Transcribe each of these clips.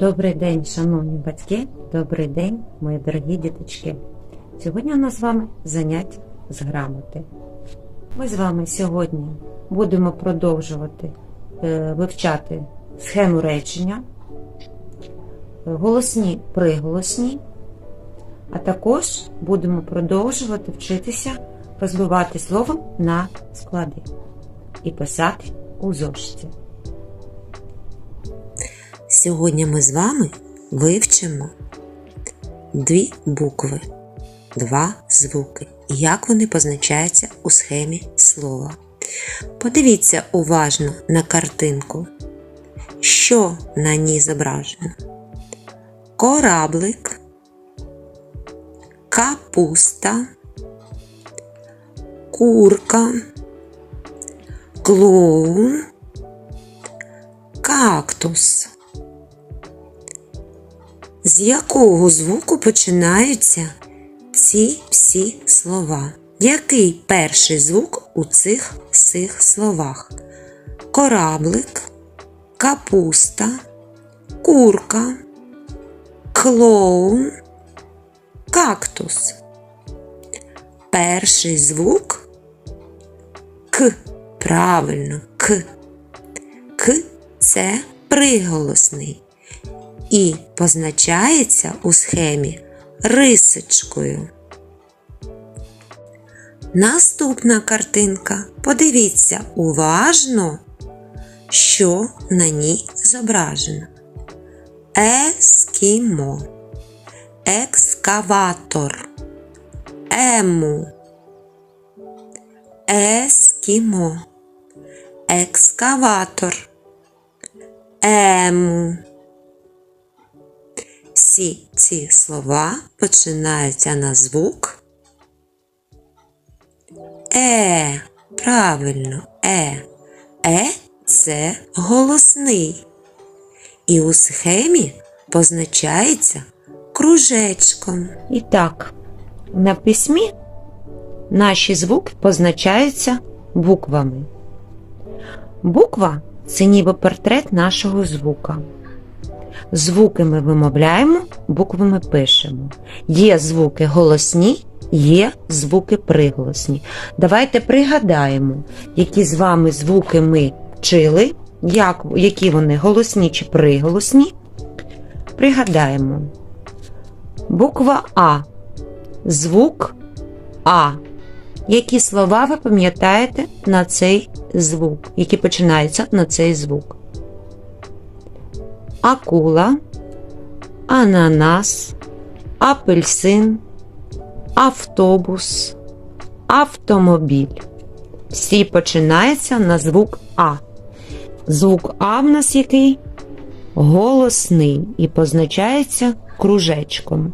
Добрий день, шановні батьки, добрий день, мої дорогі діточки. Сьогодні у нас з вами заняття з грамоти. Ми з вами сьогодні будемо продовжувати е, вивчати схему речення, е, голосні приголосні, а також будемо продовжувати вчитися розбивати словом на склади і писати у зошиті. Сьогодні ми з вами вивчимо дві букви, два звуки, як вони позначаються у схемі слова. Подивіться уважно на картинку, що на ній зображено. Кораблик, капуста, курка, клоун, кактус. З якого звуку починаються ці всі слова? Який перший звук у цих всіх словах? Кораблик, капуста, курка, клоун, кактус. Перший звук К. Правильно, К. К це приголосний і позначається у схемі рисочкою. Наступна картинка. Подивіться уважно, що на ній зображено. Ескімо, екскаватор, ему, ескімо, екскаватор, ему. Всі ці слова починаються на звук Е. Правильно, Е. Е це голосний. І у схемі позначається кружечком. І так, на письмі наші звуки позначаються буквами. Буква це ніби портрет нашого звука. Звуки ми вимовляємо, букви ми пишемо. Є звуки голосні, є звуки приголосні. Давайте пригадаємо, які з вами звуки ми вчили, як, які вони голосні чи приголосні. Пригадаємо. Буква А. Звук А. Які слова ви пам'ятаєте на цей звук, які починаються на цей звук? Акула, ананас, апельсин, автобус, автомобіль. Всі починаються на звук А. Звук А в нас який? Голосний і позначається кружечком.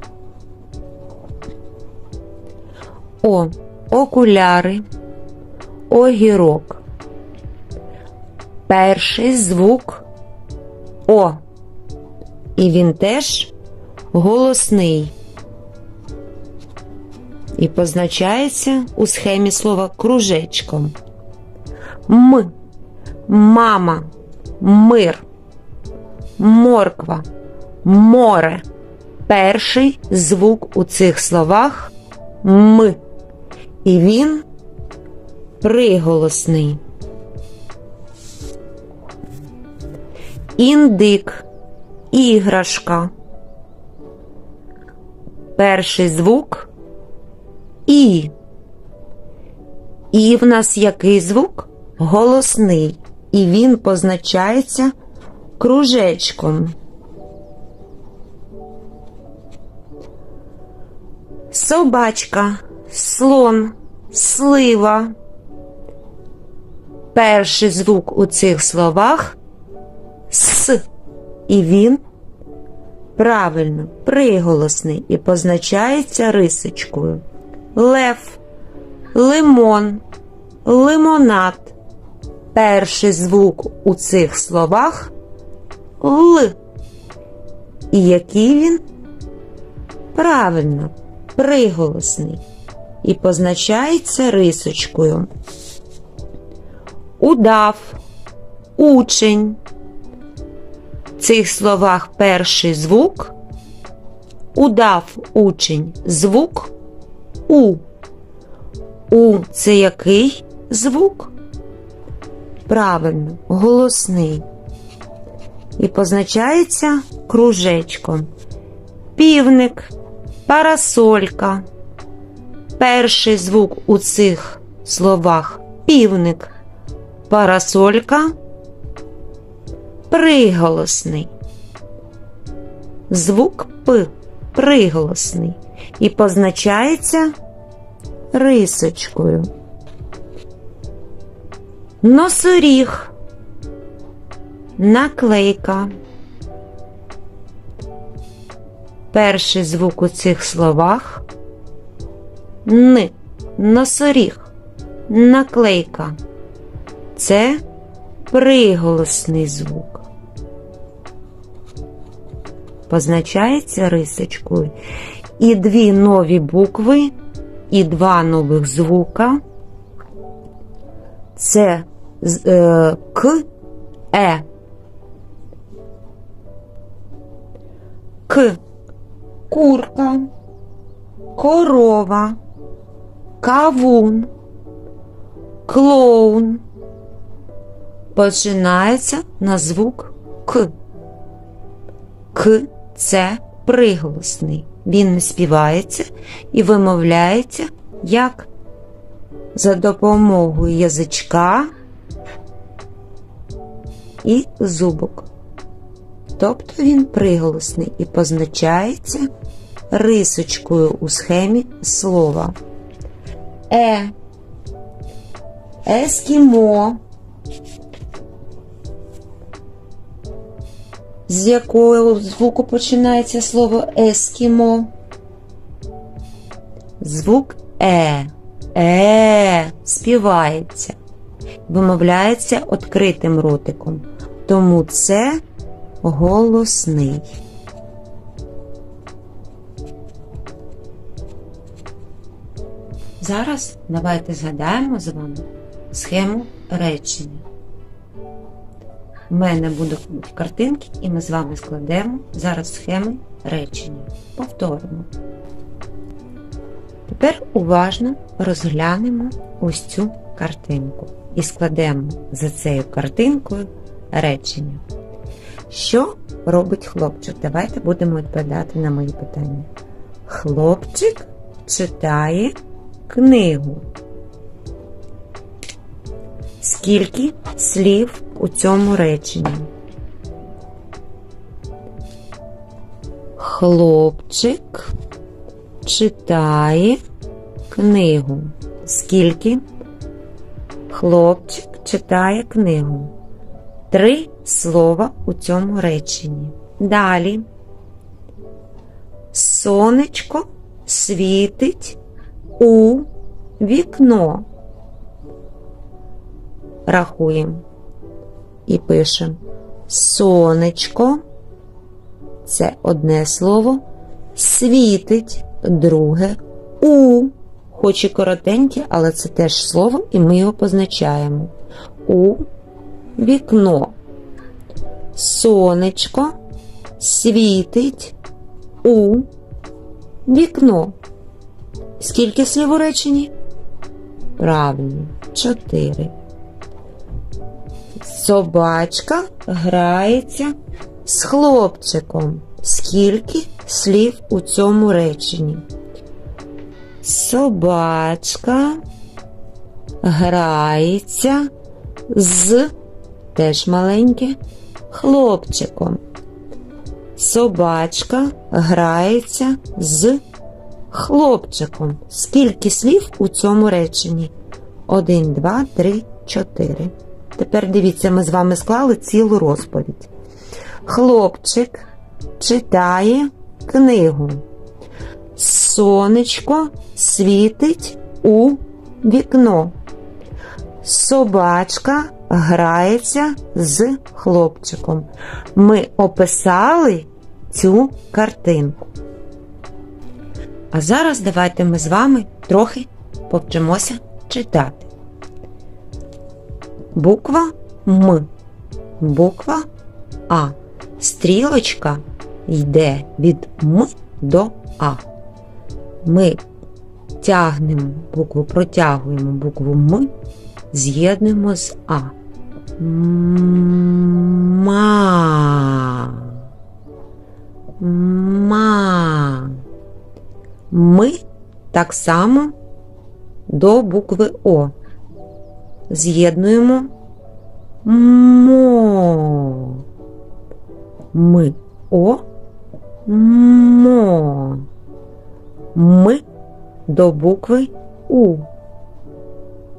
О. Окуляри. Огірок. Перший звук О. І він теж голосний. І позначається у схемі слова кружечком. М. Мама. Мир. Морква. Море. Перший звук у цих словах М. І він приголосний. Індик, іграшка. Перший звук І. І в нас який звук? Голосний. І він позначається кружечком. Собачка, слон, слива. Перший звук у цих словах С. І він правильно приголосний і позначається рисочкою. Лев, лимон, лимонад. Перший звук у цих словах Л. І який він? Правильно, приголосний. І позначається рисочкою. Удав, учень цих словах перший звук, удав учень звук У. У це який звук? Правильно, голосний. І позначається кружечком. Півник, парасолька. Перший звук у цих словах півник, парасолька, приголосний. Звук П приголосний і позначається рисочкою. Носоріг, наклейка. Перший звук у цих словах Н. Носоріг. Наклейка. Це приголосний звук. Позначається рисочкою. І дві нові букви, і два нових звука. Це е, К, Е. К. Курка корова, кавун, клоун. Починається на звук К. К це приголосний. Він не співається і вимовляється як за допомогою язичка і зубок. Тобто він приголосний і позначається рисочкою у схемі слова. Е. Ескімо. З якого звуку починається слово ескімо? Звук Е. Е співається. Вимовляється відкритим ротиком. Тому це голосний. Зараз давайте згадаємо з вами схему речення. У мене будуть картинки, і ми з вами складемо зараз схеми речення. Повторимо. Тепер уважно розглянемо ось цю картинку і складемо за цією картинкою речення. Що робить хлопчик? Давайте будемо відповідати на мої питання. Хлопчик читає книгу. Скільки слів у цьому реченні? Хлопчик читає книгу. Скільки? Хлопчик читає книгу. Три слова у цьому реченні. Далі. Сонечко світить у вікно. Рахуємо і пишемо сонечко. Це одне слово. Світить друге у. Хоч і коротеньке, але це теж слово, і ми його позначаємо. У вікно. Сонечко світить у вікно. Скільки слів у реченні? Правильно, чотири. Собачка грається з хлопчиком. Скільки слів у цьому реченні? Собачка грається з теж маленьке хлопчиком. Собачка грається з хлопчиком. Скільки слів у цьому реченні? Один, два, три, чотири. Тепер дивіться, ми з вами склали цілу розповідь. Хлопчик читає книгу. Сонечко світить у вікно. Собачка грається з хлопчиком. Ми описали цю картинку. А зараз давайте ми з вами трохи повчимося читати. Буква М. Буква А. стрілочка йде від М до А. Ми тягнемо букву, протягуємо букву М, з'єднуємо з А. Ма. Ма. Ми так само до букви О. З'єднуємо мо. Ми О. Мо. Ми до букви У.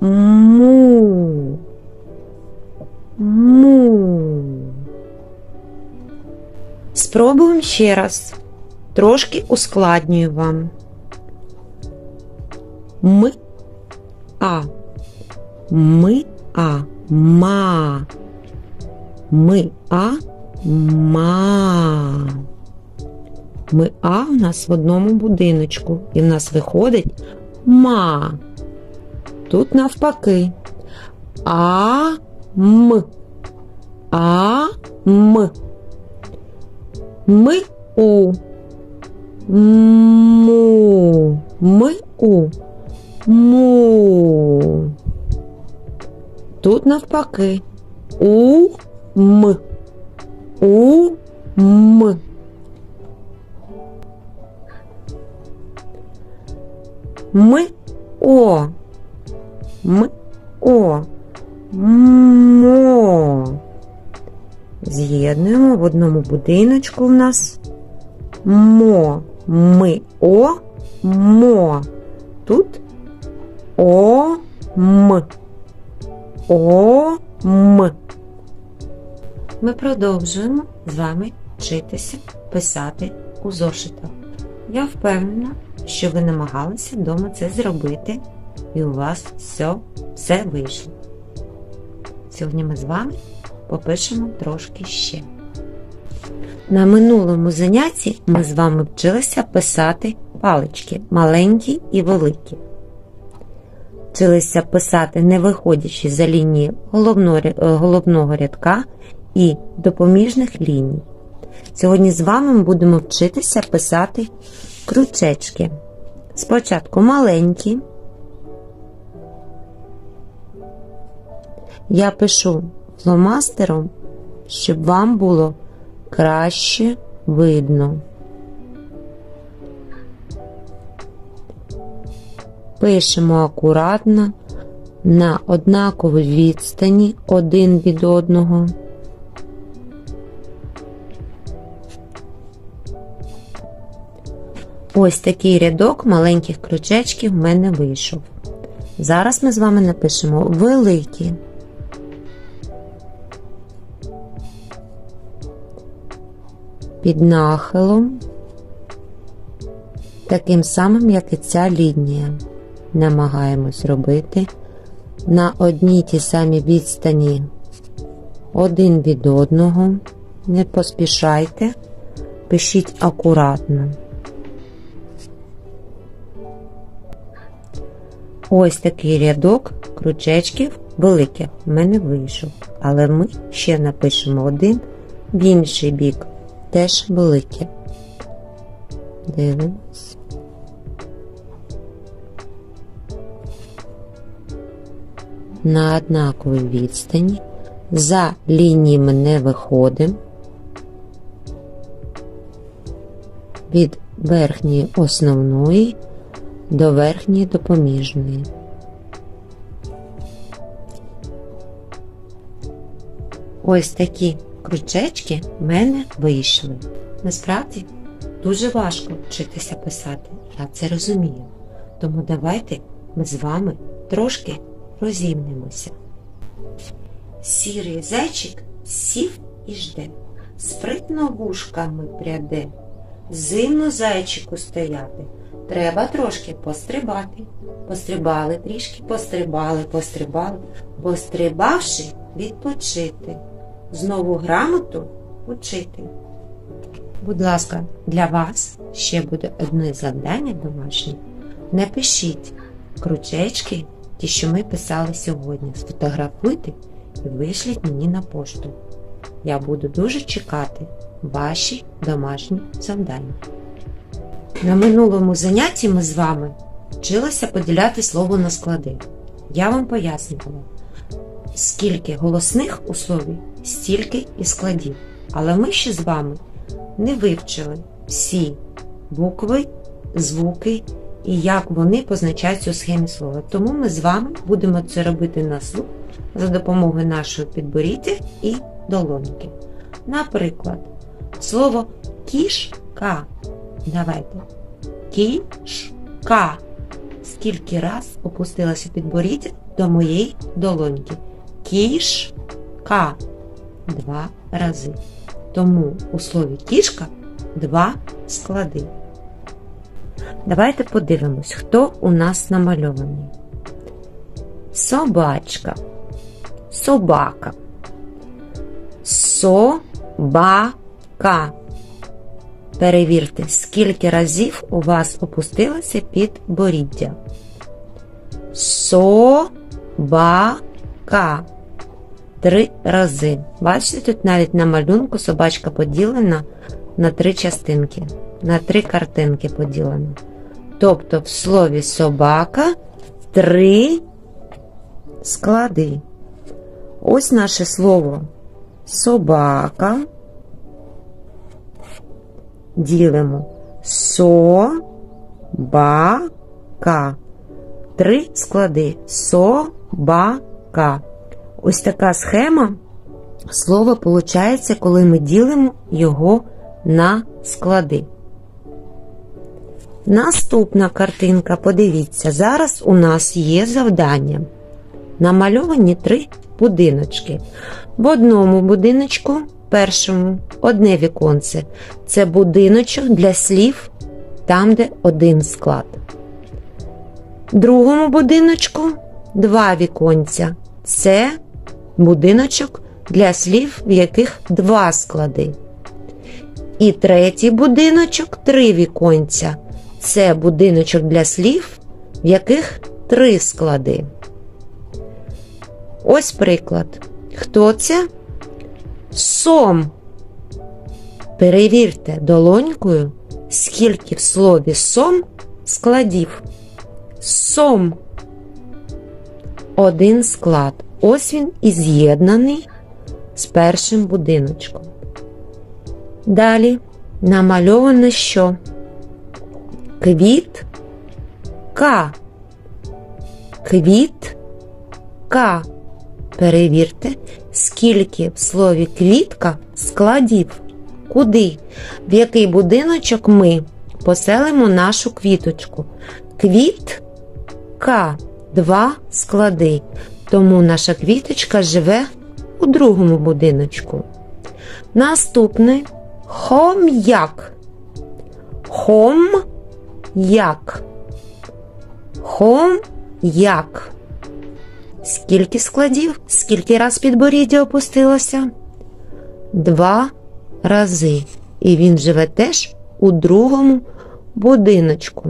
Му. Му. Спробуємо ще раз. Трошки ускладнюю вам. Ми а. Ми а. Ма. Ми а. Ма. Ми а в нас в одному будиночку. І в нас виходить ма. Тут навпаки. А м. А м. Ми у. Му. Ми у. Му. Тут навпаки. У м. У м. Ми о. Ми о. Мо. З'єднуємо в одному будиночку в нас. Мо. Ми о. Мо. Тут о. М. О. М. Ми продовжуємо з вами вчитися писати у зошитах. Я впевнена, що ви намагалися вдома це зробити, і у вас все, все вийшло. Сьогодні ми з вами попишемо трошки ще. На минулому занятті ми з вами вчилися писати палички маленькі і великі. Вчилися писати, не виходячи за лінії е, головного рядка і допоміжних ліній. Сьогодні з вами ми будемо вчитися писати крючечки. Спочатку маленькі. Я пишу фломастером, щоб вам було краще видно. Пишемо акуратно на однаковій відстані один від одного. Ось такий рядок маленьких крючечків в мене вийшов. Зараз ми з вами напишемо великі. Під нахилом, таким самим, як і ця лінія. Намагаємось робити на одній тій самій відстані один від одного. Не поспішайте, пишіть акуратно. Ось такий рядок крючечків великих в мене вийшов. Але ми ще напишемо один в інший бік, теж велике. Дивимось. На однаковій відстані. За лініями не виходимо. Від верхньої основної до верхньої допоміжної. Ось такі крючечки в мене вийшли. Насправді дуже важко вчитися писати, я це розумію. Тому давайте ми з вами трошки розімнемося. Сірий зайчик сів і жде, спритно вушками пряде. Зимно зайчику стояти, треба трошки пострибати. Пострибали трішки, пострибали, пострибали, пострибавши, відпочити. Знову грамоту учити. Будь ласка, для вас ще буде одне завдання домашнє. Напишіть кручечки, ті, що ми писали сьогодні. Сфотографуйте і вишліть мені на пошту. Я буду дуже чекати ваші домашні завдання. На минулому занятті ми з вами вчилися поділяти слово на склади. Я вам пояснювала, скільки голосних у слові, стільки і складів. Але ми ще з вами не вивчили всі букви, звуки і як вони позначаються у схемі слова. Тому ми з вами будемо це робити на слух за допомогою нашої підборіддя і долоньки. Наприклад, слово кішка. Давайте. Кішка. Скільки раз опустилося підборіддя до моєї долоньки? Кішка. Два рази. Тому у слові кішка два склади. Давайте подивимось, хто у нас намальований. Собачка. Собака. Собака. Перевірте, скільки разів у вас опустилося підборіддя. Собака. Три рази. Бачите, тут навіть на малюнку собачка поділена на три частинки, на три картинки поділена. Тобто в слові собака три склади. Ось наше слово собака. Ділимо собака. Три склади. Собака. Ось така схема слова получається, коли ми ділимо його на склади. Наступна картинка, подивіться, зараз у нас є завдання. Намальовані три будиночки. В одному будиночку, першому, одне віконце. Це будиночок для слів, там, де один склад. В другому будиночку два віконця. Це будиночок для слів, в яких два склади. І третій будиночок три віконця. Це будиночок для слів, в яких три склади. Ось приклад. Хто це? Сом. Перевірте долонькою, скільки в слові сом складів. Сом. Один склад. Ось він і з'єднаний з першим будиночком. Далі намальовано що? Квітка. Квітка. Перевірте, скільки в слові квітка складів. Куди? В який будиночок ми поселимо нашу квіточку? Квітка. Два склади. Тому наша квіточка живе у другому будиночку. Наступний хом'як. Хом-як. Хом-як. Скільки складів? Скільки раз підборіддя опустилося? Два рази. І він живе теж у другому будиночку.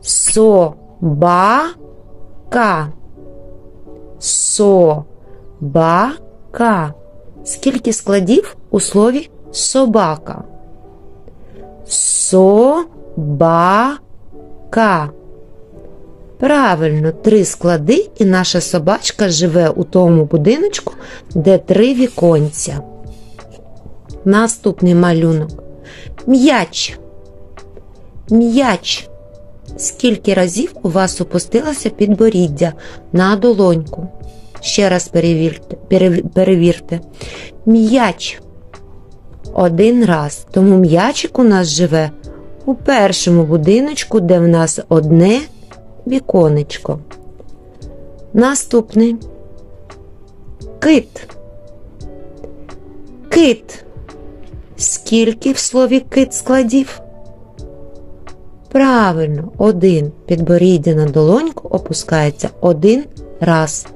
Собака. Собака. Скільки складів у слові собака? Собака. Правильно, три склади, і наша собачка живе у тому будиночку, де три віконця. Наступний малюнок. М'яч. М'яч. Скільки разів у вас опустилося підборіддя на долоньку? Ще раз перевірте. перев- перевірте. М'яч. Один раз. Тому м'ячик у нас живе у першому будиночку, де в нас одне віконечко. Наступний. Кит. Кит. Скільки в слові кит складів? Правильно, один. Підборіддя на долоньку опускається один раз.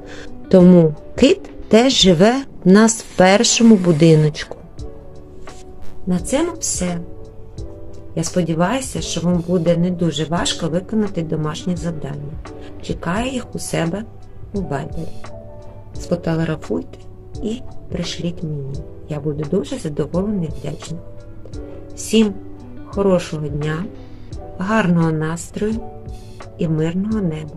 Тому кит теж живе в нас в першому будиночку. На цьому все. Я сподіваюся, що вам буде не дуже важко виконати домашні завдання. Чекаю їх у себе у вайбері. Сфотографуйте і пришліть мені. Я буду дуже задоволений і вдячна. Всім хорошого дня, гарного настрою і мирного неба!